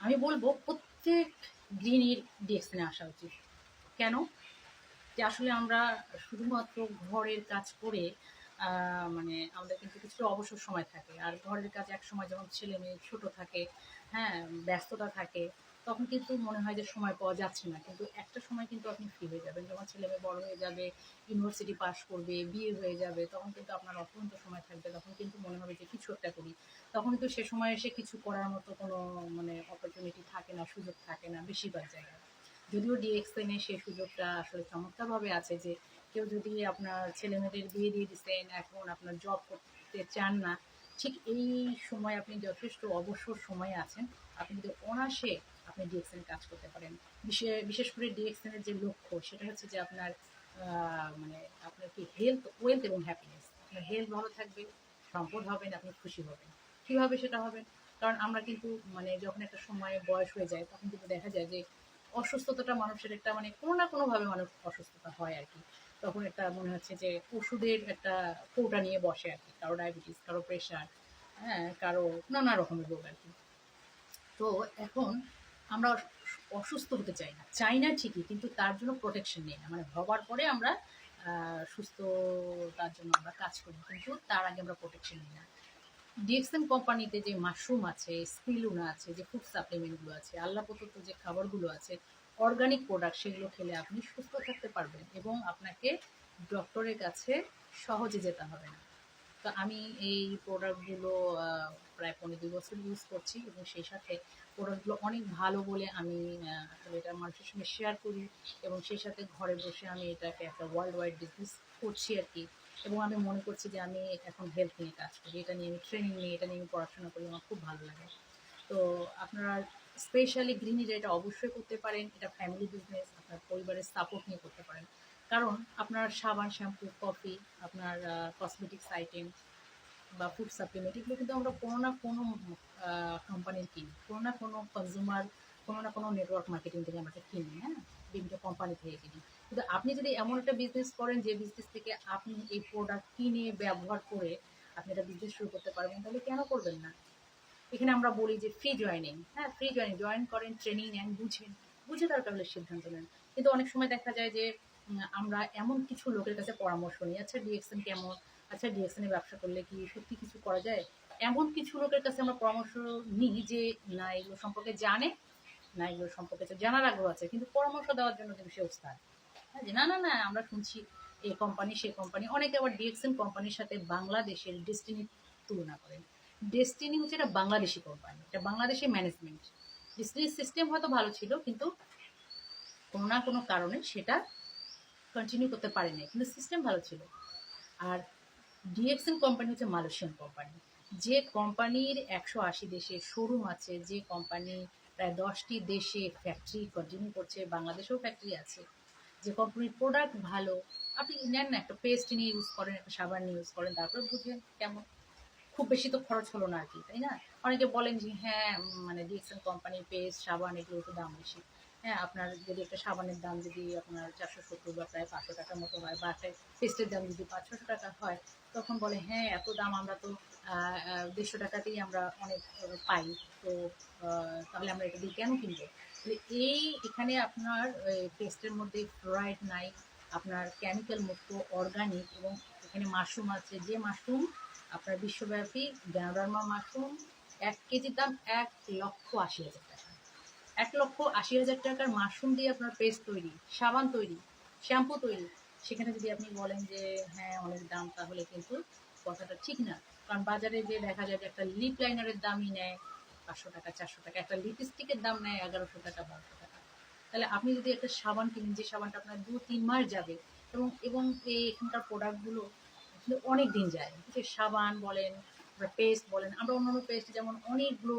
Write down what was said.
আমি বলব, প্রত্যেক গৃহিণীর ডিএক্সনে আসা উচিত। কেন? যে আসলে আমরা শুধুমাত্র ঘরের কাজ করে মানে আমাদের কিন্তু কিছু অবসর সময় থাকে। আর ঘরের কাজ এক সময় যেমন ছেলে মেয়ে ছোট থাকে হ্যাঁ ব্যস্ততা থাকে তখন কিন্তু মনে হয় যে সময় পাওয়া যাচ্ছে না। কিন্তু একটা সময় কিন্তু আপনি ফ্রি হয়ে যাবেন। যখন ছেলে মেয়ে বড় হয়ে যাবে ইউনিভার্সিটি পাস করবে বিয়ে হয়ে যাবে, তখন কিন্তু আপনার অত্যন্ত সময় থাকবে। তখন কিন্তু মনে হবে যে কিছু একটা করি। তখন কিন্তু সে সময় এসে কিছু করার মতো কোনো মানে অপরচুনিটি থাকে না, সুযোগ থাকে না বেশিরভাগ জায়গায়। যদিও ডিএক্সএনে সেই সুযোগটা আসলে চমৎকারভাবে আছে যে, কেউ যদি আপনার ছেলে মেয়েদের বিয়ে দিয়ে দিচ্ছেন এখন আপনার জব করতে চান না ঠিক এই সময় আপনি যথেষ্ট অবসর সময়ে আছেন। আপনি যদি অনাসে আপনি ডিএক্সএন কাজ করতে পারেন বিশেষ করে ডিএক্সএনের যে লক্ষ্য, সেটা হচ্ছে যে আপনার মানে আপনার কি হেলথ ওয়েলথ এবং হ্যাপিনেস আপনার হেলথ ভালো থাকবে, সম্পদ হবেন, আপনি খুশি হবেন। কীভাবে সেটা হবেন কারণ আমরা কিন্তু মানে যখন একটা সময়ে বয়স হয়ে যায়, তখন কিন্তু দেখা যায় যে অসুস্থতাটা মানুষের একটা মানে কোনো না কোনোভাবে মানুষ অসুস্থতা হয় আর কি। তখন একটা মনে হচ্ছে যে ওষুধের একটা কৌটা নিয়ে বসে আর কি কারও ডায়াবেটিস কারও প্রেশার হ্যাঁ কারও নানা রকমের রোগ আর কি। তো এখন আমরা অসুস্থ হতে চাই না। চাই না ঠিকই কিন্তু তার জন্য প্রোটেকশন নেই না। মানে হবার পরে আমরা আহ, সুস্থতার জন্য আমরা কাজ করি কিন্তু তার আগে আমরা প্রোটেকশন নিই না। ডিএক্সএম কোম্পানিতে যে মাশরুম আছে স্পিলুনা আছে যে ফুড সাপ্লিমেন্টগুলো আছে আল্লাহ যে খাবারগুলো আছে অর্গানিক প্রোডাক্ট সেগুলো খেলে আপনি সুস্থ থাকতে পারবেন এবং আপনাকে ডক্টরের কাছে সহজে যেতে হবে না। তো আমি এই প্রোডাক্টগুলো প্রায় পনেরো দুই বছর ইউজ করছি এবং সেই সাথে প্রোডাক্টগুলো অনেক ভালো বলে আমি আসলে এটা মানুষের সঙ্গে শেয়ার করি এবং সেই সাথে ঘরে বসে আমি এটাকে একটা ওয়ার্ল্ড ওয়াইড বিজনেস করছি আর কি। এবং আমি মনে করছি যে আমি এখন হেলথ নিয়ে কাজ করি, এটা নিয়ে আমি ট্রেনিং নিয়ে, এটা নিয়ে আমি পড়াশোনা করি, আমার খুব ভালো লাগে। তো আপনারা স্পেশালি গৃহিণীরা এটা অবশ্যই করতে পারেন, এটা ফ্যামিলি বিজনেস আপনার পরিবারের সাপোর্ট নিয়ে করতে পারেন। কারণ আপনার সাবান শ্যাম্পু কফি আপনার কসমেটিক্স আইটেম বা ফুড সাপ্লিমেন্ট এগুলো কিন্তু আমরা কোনো না কোনো কোম্পানির কিনি। কোনো না কোনো কনজিউমার কোনো না কোনো নেটওয়ার্ক মার্কেটিং থেকে আমরা কিনি হ্যাঁ? বিভিন্ন কোম্পানি থেকে কিনি। কিন্তু আপনি যদি এমন একটা বিজনেস করেন, যে বিজনেস থেকে আপনি এই প্রোডাক্ট কিনে, ব্যবহার করে আপনি একটা বিজনেস শুরু করতে পারবেন, তাহলে কেন করবেন না? এখানে আমরা বলি যে ফ্রি জয়েনিং হ্যাঁ ফ্রি জয়েনিং জয়েন করেন ট্রেনিং নেন, বুঝেন। বুঝে তারপর হলে সিদ্ধান্ত নেন। কিন্তু অনেক সময় দেখা যায় যে আমরা এমন কিছু লোকের কাছে পরামর্শ নিই আচ্ছা ডিএক্সএন কেমন? আচ্ছা ডিএক্সএন ব্যবসা করলে কি সত্যি কিছু করা যায়? এমন কিছু লোকের কাছে আমরা পরামর্শ নিই যে, না, এগুলো সম্পর্কে জানে, না, এগুলো সম্পর্কে জানার আগ্রহ আছে, কিন্তু পরামর্শ দেওয়ার জন্য কিন্তু সে ওস্তাদ। হ্যাঁ যে না না না, আমরা শুনছি এই কোম্পানি সেই কোম্পানি অনেকে আবার ডিএক্সএন কোম্পানির সাথে বাংলাদেশের ডেস্টিনি তুলনা করেন। ডেস্টিনি হচ্ছে এটা বাংলাদেশি কোম্পানি এটা বাংলাদেশি ম্যানেজমেন্ট ডেস্টিনির সিস্টেম হয়তো ভালো ছিল, কিন্তু কোনো না কোনো কারণে সেটা কন্টিনিউ করতে পারেনি কিন্তু সিস্টেম ভালো ছিল। আর ডিএক্সএন কোম্পানি হচ্ছে মালয়েশিয়ান কোম্পানি যে কোম্পানির একশো আশি দেশে শোরুম আছে, যে কোম্পানি প্রায় দশটি দেশে ফ্যাক্টরি কন্টিনিউ করছে, বাংলাদেশেও ফ্যাক্টরি আছে। যে কোম্পানির প্রোডাক্ট ভালো, আপনি নেন না, একটা পেস্ট নিয়ে ইউজ করেন, একটা সাবান নিয়ে ইউজ করেন, তারপরে বুঝেন কেমন। খুব বেশি তো খরচ হলো না আর কি, তাই না? অনেকে বলেন যে হ্যাঁ মানে ডিএক্সএন কোম্পানির পেস্ট সাবান এগুলো একটু দাম বেশি। হ্যাঁ আপনার যদি একটা সাবানের দাম যদি আপনার চারশো সত্তর বা প্রায় পাঁচশো টাকার মতো হয় বা একটা পেস্টের দাম যদি পাঁচশো টাকা হয়, তখন বলে হ্যাঁ এত দাম আমরা তো দেড়শো টাকাতেই আমরা অনেক পাই। তো তাহলে আমরা এটা দিয়ে কেন কিনবো? তাহলে এই, এখানে আপনার পেস্টের মধ্যে ফ্লোরাইড নাই, আপনার কেমিক্যাল মুক্ত, অর্গানিক এবং এখানে মাশরুম আছে, যে মাশরুম আপনার বিশ্বব্যাপী গ্যানোডার্মা মাশরুম এক কেজির দাম এক লক্ষ আশি হাজার টাকা। এক লক্ষ আশি হাজার টাকার মাশরুম দিয়ে আপনার পেস্ট তৈরি, সাবান তৈরি, শ্যাম্পু তৈরি। সেখানে যদি আপনি বলেন যে হ্যাঁ অনেক দাম, তাহলে কিন্তু কথাটা ঠিক না। কারণ বাজারে যে দেখা যায় যে একটা লিপ লাইনারের দামই নেয় পাঁচশো টাকা, চারশো টাকা, একটা লিপস্টিকের দাম নেয় এগারোশো টাকা, বারোশো টাকা। তাহলে আপনি যদি একটা সাবান কিনেন, যে সাবানটা আপনার দু তিন মাস যাবে এবং এবং এই এখানকার প্রোডাক্টগুলো আসলে অনেক দিন যায় সাবান বলেন পেস্ট বলেন আমরা অন্যান্য পেস্ট যেমন অনেকগুলো